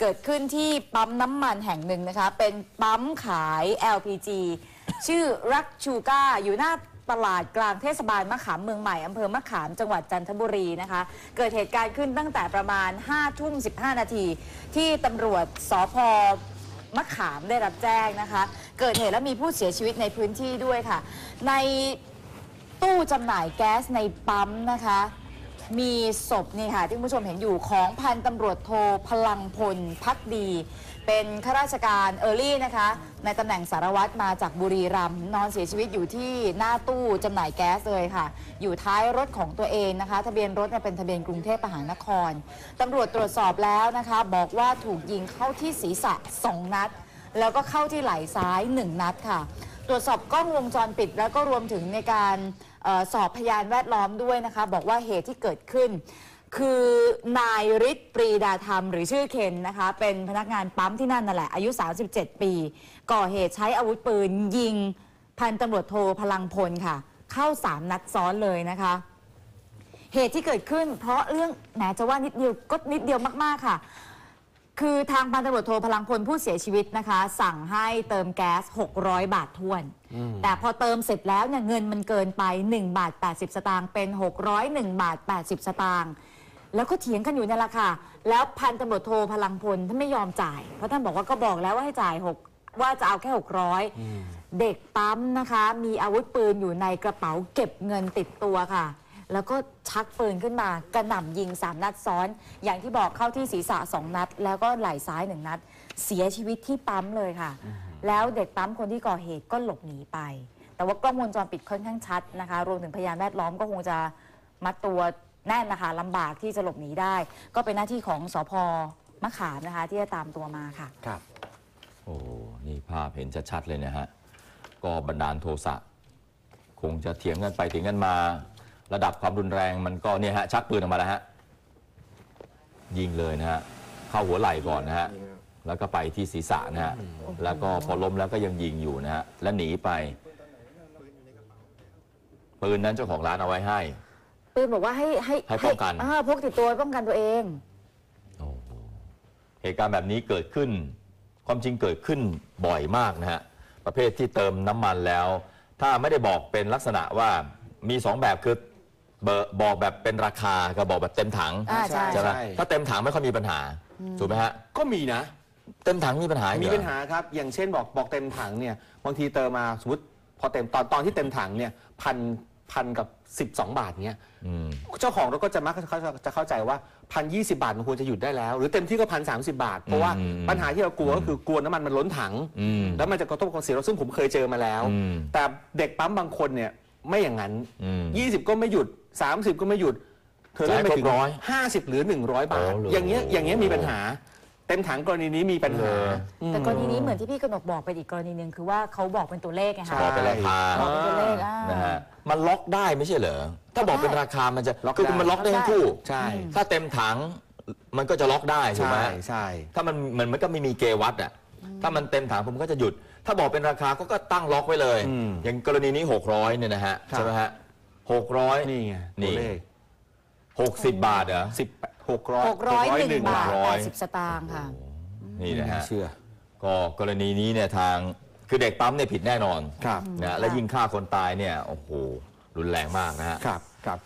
เกิดขึ้นที่ปั๊มน้ำมันแห่งหนึ่งนะคะ เป็นปั๊มขาย LPG ชื่อรักชูก้าอยู่หน้าตลาดกลางเทศบาลมะขามเมืองใหม่อำเภอมะขามจังหวัดจันทบุรีนะคะ เกิดเหตุการณ์ขึ้นตั้งแต่ประมาณ5ทุ่ม15 นาที ที่ตำรวจสพมะขามได้รับแจ้งนะคะ เกิดเหตุแล้วมีผู้เสียชีวิตในพื้นที่ด้วยค่ะ ในตู้จำหน่ายแก๊สในปั๊มนะคะ มีศพนี่ค่ะ ที่คุณผู้ชมเห็นอยู่ของพันตำรวจโทพลังพลพักดี เป็นข้าราชการเออร์ลี่นะคะ ในตำแหน่งสารวัตรมาจากบุรีรัมย์นอนเสียชีวิตอยู่ที่หน้าตู้จำหน่ายแก๊สเลยค่ะ อยู่ท้ายรถของตัวเองนะคะ ทะเบียนรถเนี่ยเป็นทะเบียนกรุงเทพมหานครตำรวจตรวจสอบแล้วนะคะ บอกว่าถูกยิงเข้าที่ศีรษะสองนัด แล้วก็เข้าที่ไหล่ซ้าย1นัดค่ะ ตรวจสอบกล้องวงจรปิดแล้วก็รวมถึงในการ สอบพยานแวดล้อมด้วยนะคะ บอกว่าเหตุที่เกิดขึ้น คือนายฤทธิ์ปรีดาธรรม หรือชื่อเคนนะคะ เป็นพนักงานปั๊มที่นั่นนั่นแหละ อายุ 37 ปี ก่อเหตุใช้อาวุธปืนยิงพันตำรวจโทพลังพลค่ะ เข้า3นัดซ้อนเลยนะคะ เหตุที่เกิดขึ้น เพราะเรื่องแหมจะว่านิดเดียวก็นิดเดียวมากๆค่ะคือทางพันตำรวจโทพลังพลผู้เสียชีวิตนะคะ สั่งให้เติมแก๊ส 600 บาททวน แต่พอเติมเสร็จแล้วเนี่ยเงินมันเกินไป 1 บาท 80 สตางค์เป็น 601 บาท 80 สตางค์แล้วก็เถียงกันอยู่เนี่ยแหละค่ะ แล้วพันตำรวจโทพลังพลท่านไม่ยอมจ่าย เพราะท่านบอกว่าก็บอกแล้วว่าให้จ่าย 6 ว่าจะเอาแค่ 600 เด็กปั๊มนะคะ มีอาวุธปืนอยู่ในกระเป๋าเก็บเงินติดตัวค่ะ แล้วก็ชักปืนขึ้นมากระหน่ำยิง 3 นัดซ้อน อย่างที่บอกเข้าที่ศีรษะ 2 นัด แล้วก็ไหล่ซ้าย 1 นัด เสียชีวิตที่ปั๊มเลยค่ะ แล้วเด็กปั๊มคนที่ก่อเหตุก็หลบหนีไป แต่ว่ากล้องวงจรปิดค่อนข้างชัดนะคะ รวมถึงพยานแวดล้อมก็คงจะมัดตัวแน่นนะคะลำบากที่จะหลบหนีได้ ก็เป็นหน้าที่ของสพมะขามนะคะ ที่จะตามตัวมาค่ะ ครับ โอ้ นี่ภาพเห็นชัดๆเลยนะฮะ ก็บันดาลโทสะคงจะเถียงกันไปเถียงกันมา ระดับความรุนแรงมันก็เนี่ยฮะชักปืนออกมาแล้วฮะ ยิงเลยนะฮะ เข้าหัวไหล่ก่อนนะฮะ แล้วก็ไปที่ศีรษะนะฮะแล้วก็พอล้มแล้วก็ยังยิงอยู่นะฮะแล้วหนีไปปืนนั้นเจ้าของร้านเอาไว้ให้ ปืนบอกว่าให้ให้ให้ป้องกันาพกติดตัวไว้ป้องกันตัวเองโอ้โหเหตุการณ์แบบนี้เกิดขึ้น ความจริงเกิดขึ้นบ่อยมากนะฮะ ประเภทที่เติมน้ำมันแล้ว ถ้าไม่ได้บอกเป็นลักษณะว่ามีสองแบบคือเบอร์บอกแบบเป็นราคากับบอกแบบเต็มถังอ่าใช่ ใช่ไหมใช่ ถ้าเต็มถังไม่ค่อยมีปัญหาถูกไหมฮะ ก็มีนะ เต็มถังมีปัญหาอีกมีเรอปัญหาครับ อย่างเช่นบอกบอกเต็มถังเนี่ยบางทีเติมมาสมมติพอเต็มตอนตอนที่เต็มถังเนี่ยพันพันกับ 12 บาทเนี่ยอืมเจ้าของรถก็จะมักจะจะเข้าใจว่าพันยีบาทมันควรจะหยุดได้แล้ว หรือเต็มที่ก็พันสาบาท เพราะว่าอืม ปัญหาที่เรากลัวก็คือกลัวน้ำมันมันล้นถัง อืม แล้วมันจะกระทบกับเสียรถซึ่งผมเคยเจอมาแล้ว อืม แต่เด็กปั๊มบางคนเนี่ยไม่อย่างนั้น อืม 20 ก็ไม่หยุด 30 ก็ไม่หยุด เธอเล่นไปถึงจ่ายครบร้อย50หรือ 100 บาท โอ้โห อย่างเงี้ยอย่างเงี้ยมีปัญหา เต็มถังกรณีนี้มีปัญหาเหรออืมแต่กรณีนี้เหมือนที่พี่กนกบอกไปอีกกรณีหนึ่งคือว่าเขาบอกเป็นตัวเลขไงใช่คะบอกเป็นราคาบอกเป็นตัวเลขอ่านะฮะมันล็อกได้ไม่ใช่เหรอถ้าบอกเป็นราคามันจะล็อกคือได้มันล็อกได้ทั้งคู่ใช่ถ้าเต็มถังมันก็จะล็อกได้ถูกไหมใช่ใช่ถ้ามันเหมือนมันก็ไม่มีเกวัดอะถ้ามันเต็มถังผมก็จะหยุด ถ้าบอกเป็นราคาก็ก็ตั้งล็อกไว้เลยอืมอย่างกรณีนี้ 600เนี่ยนะฮะครับใช่ไหมฮะหกร้อยนี่ไงนี่ ตัวเลขหกสิบบาทเหรอ สิบหกร้อยหกร้อยหนึ่งบาทร้อยแปดสิบสตางค์ค่ะ นี่นะฮะ เชื่อ ก็กรณีนี้เนี่ยทางคือเด็กปั๊มเนี่ยผิดแน่นอนครับ นะและยิ่งฆ่าคนตายเนี่ย โอ้โห รุนแรงมากนะฮะ ครับ ครับ